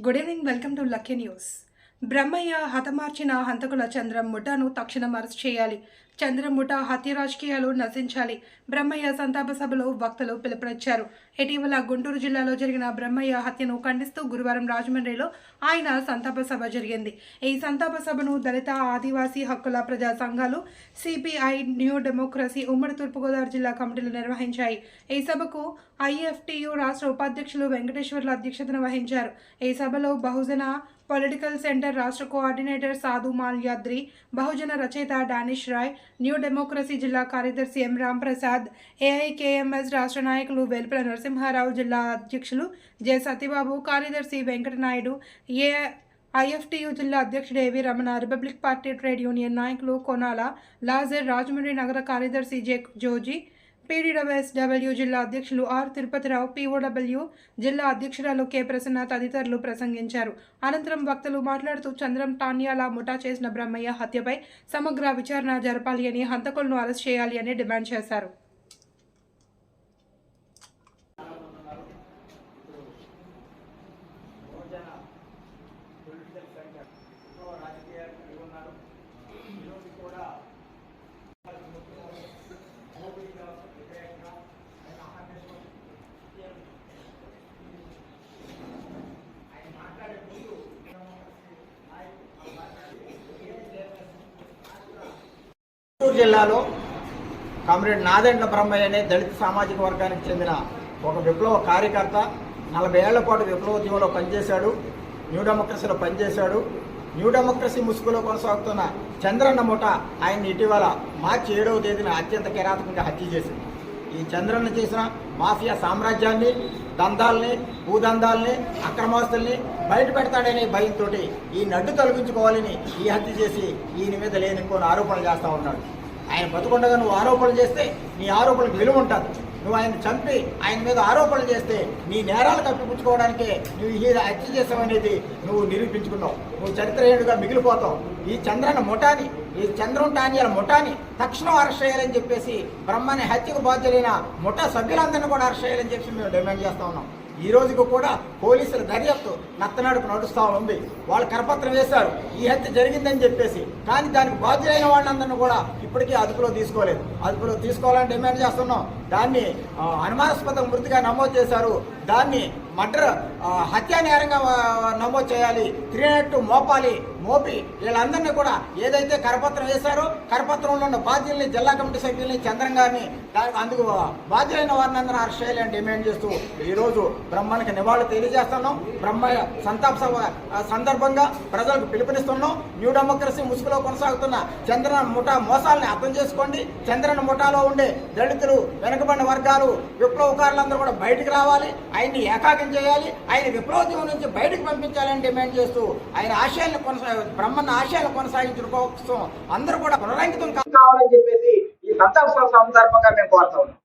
Good evening, welcome to Lucky News. Brahmaiah హతమార్చిన హంతకుల Chandram ముఠాను తక్షణం arrest చేయాలి. చంద్రం ముఠా హత్య రాజకీయాలు నశించాలి. బ్రహ్మయ్య సంతాప సభలో వక్తలు పిలుపునిచ్చారు. ఇటీవల గుంటూరు జిల్లాలో జరిగిన బ్రహ్మయ్య హత్యను ఖండిస్తూ గురువారం రాజమండ్రిలో ఆయన సంతాప సభ జరిగింది. ఈ సంతాప సభను దళిత ఆదివాసీ హక్కుల ప్రజా సంఘాలు సిపిఐ న్యూ డెమోక్రసీ ఉమ్మడి తూర్పుగోదావరి జిల్లా కమిటీలు నిర్వహించాయి. ఈ సభకు ఐఎఫ్టియు రాష్ట్ర ఉపాధ్యక్షులు వెంకటేశ్వర్ల అధ్యక్షతన వహించారు. ఈ సభలో బహుజన పొలిటికల్ సెంటర్ రాష్ట్ర కోఆర్డినేటర్ సాధు మాల్యాద్రి బహుజన రచయిత డానిష్ రాయ్ న్యూ డెమోక్రసీ జిల్లా కార్యదర్శి ఎం రాంప్రసాద్ ఏఐకేఎంఎస్ రాష్ట్ర నాయకులు వెల్పుల నరసింహారావు జిల్లా అధ్యక్షులు జె సత్యబాబు కార్యదర్శి వెంకటనాయుడు ఏ ఐఎఫ్టీయు జిల్లా అధ్యక్షుడు A V Ramana republic party trade union నాయకులు కొనాల లాజర్ రాజమండ్రి నగర కార్యదర్శి జె జోజీ పీడీడబ్ల్యూఎస్డబ్ల్యూ జిల్లా అధ్యక్షులు ఆర్ తిరుపతిరావు పీఓడబ్ల్యూ జిల్లా అధ్యక్షురాలు కె ప్రసన్న తదితరులు ప్రసంగించారు. అనంతరం వక్తలు మాట్లాడుతూ చంద్రం టాన్యాల ముఠా చేసిన బ్రహ్మయ్య హత్యపై సమగ్ర విచారణ జరపాలి అని హంతకులను అరెస్ట్ చేయాలి అని డిమాండ్ చేశారు. గుంటూరు జిల్లాలో కామ్రేడ్ నాదెండ్ల బ్రహ్మయ్య అనే దళిత సామాజిక వర్గానికి చెందిన ఒక విప్లవ కార్యకర్త నలభై ఏళ్ళ పాటు విప్లవోద్యమంలో పనిచేశాడు న్యూ డెమోక్రసీలో పనిచేశాడు. న్యూ డెమోక్రసీ ముసుగులో కొనసాగుతున్న చంద్రన్న ముఠ ఆయన ఇటీవల మార్చి ఏడవ తేదీన అత్యంత కిరాతకంగా హత్య చేసింది. ఈ చంద్రన్న చేసిన మాఫియా సామ్రాజ్యాన్ని దందాల్ని భూదందాల్ని అక్రమాస్తుల్ని బయట పెడతాడనే భయంతో ఈ నడ్డు తొలగించుకోవాలని ఈ హత్య చేసి ఈయన మీద లేని కొన్ని ఆరోపణలు చేస్తూ ఉన్నాడు. ఆయన బతుకుండగా నువ్వు ఆరోపణలు చేస్తే నీ ఆరోపణలకు విలువ ఉంటుంది. నువ్వు ఆయన చంపి ఆయన మీద ఆరోపణలు చేస్తే నీ నేరాలు కప్పిపుచ్చుకోవడానికే నువ్వు ఈ హత్య చేసావనేది నువ్వు నిరూపించుకున్నావు. నువ్వు చరిత్రహీనుడిగా మిగిలిపోతావు. ఈ చంద్రన ముఠాని ఈ చంద్రం టానియల ముఠాని తక్షణం అరెస్ట్ చేయాలని చెప్పేసి బ్రహ్మని హత్యకు బాధ్యులైన ముఠా సభ్యులందరినీ కూడా అరెస్ట్ చేయాలని చెప్పి మేము డిమాండ్ చేస్తా ఉన్నాం. ఈ రోజుకు కూడా పోలీసుల దర్యాప్తు నత్తనాడుకు నడుస్తూ ఉంది. వాళ్ళు కరపత్రం వేశారు. ఈ హత్య జరిగిందని చెప్పేసి. కానీ దానికి బాధ్యులైన వాళ్ళందరినీ కూడా ఇప్పటికీ అదుపులో తీసుకోలేదు. అదుపులో తీసుకోవాలని డిమాండ్ చేస్తున్నాం. దాన్ని అనుమానాస్పద మృతిగా నమోదు చేశారు. దాన్ని మర్డర్ హత్యా నేరంగా నమోదు చేయాలి. త్రీనట్టు మోపాలి మోపి. వీళ్ళందరినీ కూడా ఏదైతే కరపత్రం వేశారో కరపత్రంలో ఉన్న బాధ్యుల్ని జిల్లా కమిటీ సభ్యుల్ని చంద్రం గారిని దానికి అందుకు బాధ్యులైన వారిని అందరూ అరెస్ట్ చేయాలని డిమాండ్ చేస్తూ ఈరోజు బ్రహ్మనికి నివాళులు తెలియజేస్తున్నాం. బ్రహ్మ సంతాప సభ సందర్భంగా ప్రజలకు పిలుపునిస్తున్నాం. న్యూ డెమోక్రసీ ముసుగులో కొనసాగుతున్న చంద్రన ముఠా మోసాలని అర్థం చేసుకోండి. చంద్రన ముఠాలో ఉండే దళితులు వెనుకబడిన వర్గాలు విప్లవకారులందరూ కూడా బయటికి రావాలి ఆయన్ని ఏకాగ్రం చేయాలి ఆయన విప్లవోద్యమం నుంచి బయటకు పంపించాలని డిమాండ్ చేస్తూ ఆయన ఆశయాలను కొనసాగ బ్రహ్మన్న ఆశయాలను కొనసాగించడం కోసం అందరూ కూడా పునరంకితం కావాలని చెప్పేసి ఈ సందర్భంగా మేము కోరుతా ఉన్నాం.